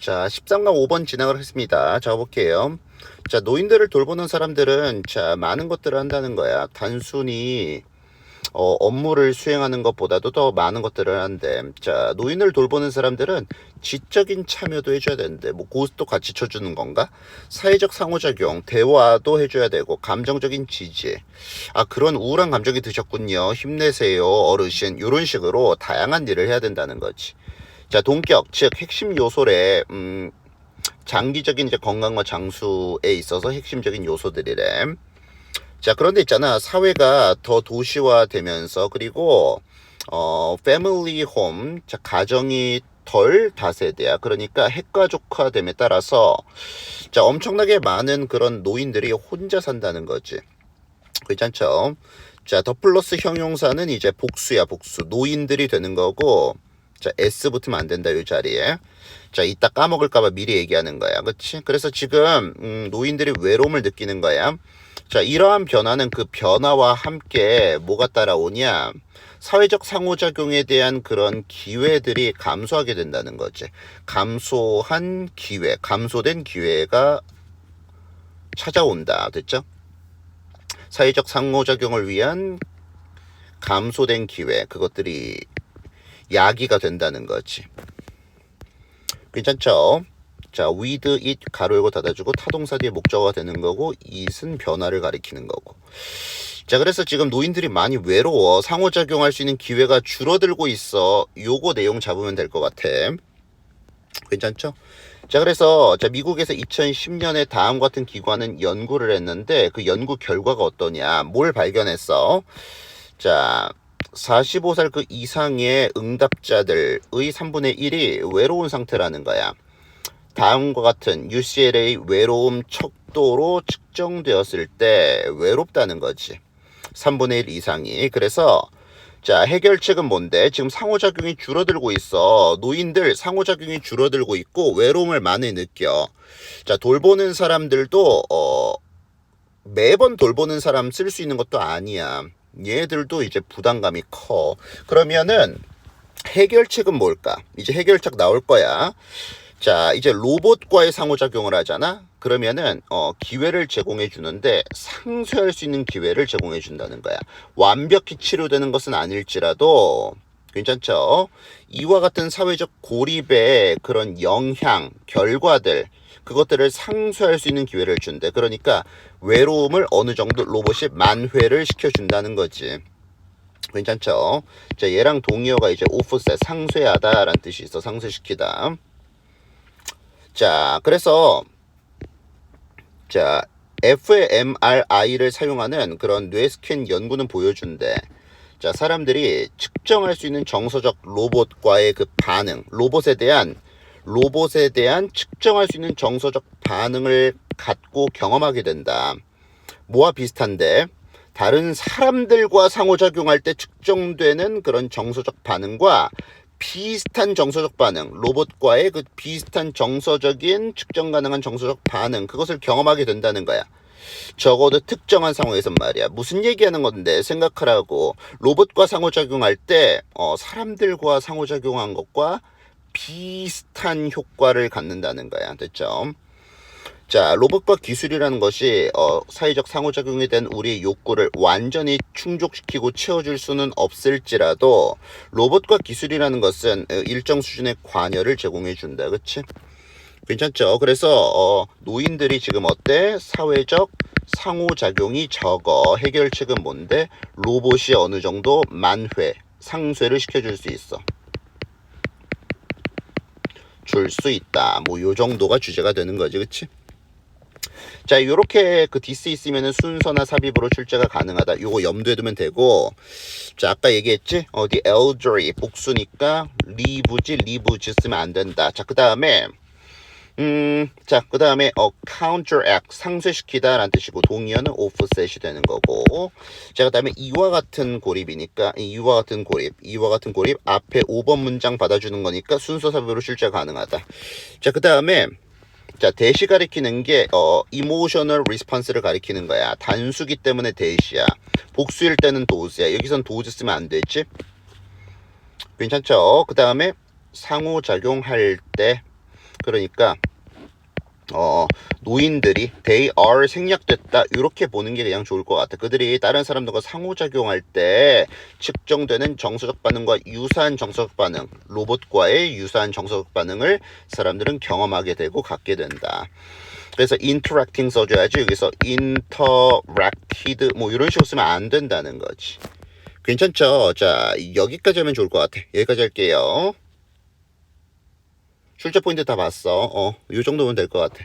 자, 13강 5번 진행을 했습니다. 적어볼게요. 자, 노인들을 돌보는 사람들은 자, 많은 것들을 한다는 거야. 단순히 어, 업무를 수행하는 것보다도 더 많은 것들을 한대. 자, 노인을 돌보는 사람들은 지적인 참여도 해줘야 되는데, 뭐, 고스도 같이 쳐주는 건가? 사회적 상호작용, 대화도 해줘야 되고, 감정적인 지지. 아, 그런 우울한 감정이 드셨군요. 힘내세요, 어르신. 이런 식으로 다양한 일을 해야 된다는 거지. 자, 동격, 즉, 핵심 요소래, 음, 장기적인 이제 건강과 장수에 있어서 핵심적인 요소들이래. 자, 그런데 있잖아. 사회가 더 도시화 되면서 그리고 어, 패밀리 홈, 자, 가정이 덜 다세대야. 그러니까 핵가족화됨에 따라서 자, 엄청나게 많은 그런 노인들이 혼자 산다는 거지. 괜찮죠? 자, 더 플러스 형용사는 이제 복수야, 복수. 노인들이 되는 거고 자, S 붙으면 안 된다, 이 자리에. 자, 이따 까먹을까봐 미리 얘기하는 거야. 그치? 그래서 지금, 음, 노인들이 외로움을 느끼는 거야. 자, 이러한 변화는 그 변화와 함께 뭐가 따라오냐? 사회적 상호작용에 대한 그런 기회들이 감소하게 된다는 거지. 감소한 기회, 감소된 기회가 찾아온다. 됐죠? 사회적 상호작용을 위한 감소된 기회, 그것들이 야기가 된다는 거지. 괜찮죠? 자, with it 가로 열고 닫아주고 타동사 뒤에 목적어가 되는 거고 it은 변화를 가리키는 거고. 자, 그래서 지금 노인들이 많이 외로워 상호작용할 수 있는 기회가 줄어들고 있어. 요거 내용 잡으면 될 것 같아. 괜찮죠? 자, 그래서 자, 미국에서 2010년에 다음 같은 기관은 연구를 했는데 그 연구 결과가 어떠냐? 뭘 발견했어? 자, 45살 그 이상의 응답자들의 3분의 1이 외로운 상태라는 거야. 다음과 같은 UCLA 외로움 척도로 측정되었을 때 외롭다는 거지. 3분의 1 이상이. 그래서 자, 해결책은 뭔데? 지금 상호작용이 줄어들고 있어. 노인들 상호작용이 줄어들고 있고 외로움을 많이 느껴. 자, 돌보는 사람들도 어 매번 돌보는 사람 쓸 수 있는 것도 아니야. 얘들도 이제 부담감이 커. 그러면은 해결책은 뭘까? 이제 해결책 나올 거야. 자, 이제 로봇과의 상호작용을 하잖아? 그러면은, 어, 기회를 제공해 주는데 상쇄할 수 있는 기회를 제공해 준다는 거야. 완벽히 치료되는 것은 아닐지라도, 괜찮죠? 이와 같은 사회적 고립의 그런 영향, 결과들, 그것들을 상쇄할 수 있는 기회를 준대. 그러니까 외로움을 어느 정도 로봇이 만회를 시켜준다는 거지. 괜찮죠? 자, 얘랑 동의어가 이제 오프셋, 상쇄하다라는 뜻이 있어. 상쇄시키다. 자, 그래서 자, fMRI를 사용하는 그런 뇌 스캔 연구는 보여준대. 자, 사람들이 측정할 수 있는 정서적 로봇과의 그 반응, 로봇에 대한 로봇에 대한 측정할 수 있는 정서적 반응을 갖고 경험하게 된다. 뭐와 비슷한데 다른 사람들과 상호작용할 때 측정되는 그런 정서적 반응과 비슷한 정서적 반응, 로봇과의 그 비슷한 정서적인 측정 가능한 정서적 반응, 그것을 경험하게 된다는 거야. 적어도 특정한 상황에서 말이야. 무슨 얘기하는 건데 생각하라고 로봇과 상호작용할 때 어, 사람들과 상호작용한 것과 비슷한 효과를 갖는다는 거야. 됐죠? 자, 로봇과 기술이라는 것이 어, 사회적 상호작용에 대한 우리의 욕구를 완전히 충족시키고 채워줄 수는 없을지라도 로봇과 기술이라는 것은 어, 일정 수준의 관여를 제공해 준다. 그치? 괜찮죠? 그래서 어, 노인들이 지금 어때? 사회적 상호작용이 적어. 해결책은 뭔데? 로봇이 어느 정도 만회, 상쇄를 시켜줄 수 있어. 줄 수 있다. 뭐 요 정도가 주제가 되는 거지, 그치? 자, 요렇게 그 디스 있으면은 순서나 삽입으로 출제가 가능하다. 요거 염두에 두면 되고. 자, 아까 얘기했지? 어디 elderly 복수니까 live지 lives 쓰면 안 된다. 자, 그 다음에 음, 자, 그 다음에, 어, counteract, 상쇄시키다 라는 뜻이고, 동의어는 offset이 되는 거고, 자, 그 다음에 이와 같은 고립이니까, 이와 같은 고립, 이와 같은 고립, 앞에 5번 문장 받아주는 거니까 순서 삽입으로 출제 가능하다. 자, 그 다음에, 자, 대시 가리키는 게, 어, emotional response를 가리키는 거야. 단수기 때문에 대시야. 복수일 때는 도즈야. 여기선 도즈 쓰면 안 되지? 괜찮죠? 그 다음에, 상호작용할 때, 그러니까 어, 노인들이 they are 생략됐다 이렇게 보는 게 그냥 좋을 것 같아. 그들이 다른 사람들과 상호작용할 때 측정되는 정서적 반응과 유사한 정서적 반응, 로봇과의 유사한 정서적 반응을 사람들은 경험하게 되고 갖게 된다. 그래서 interacting 써줘야지 여기서 interacted 뭐 이런 식으로 쓰면 안 된다는 거지. 괜찮죠? 자 여기까지 하면 좋을 것 같아. 여기까지 할게요. 출제 포인트 다 봤어. 어, 이 정도면 될 것 같아.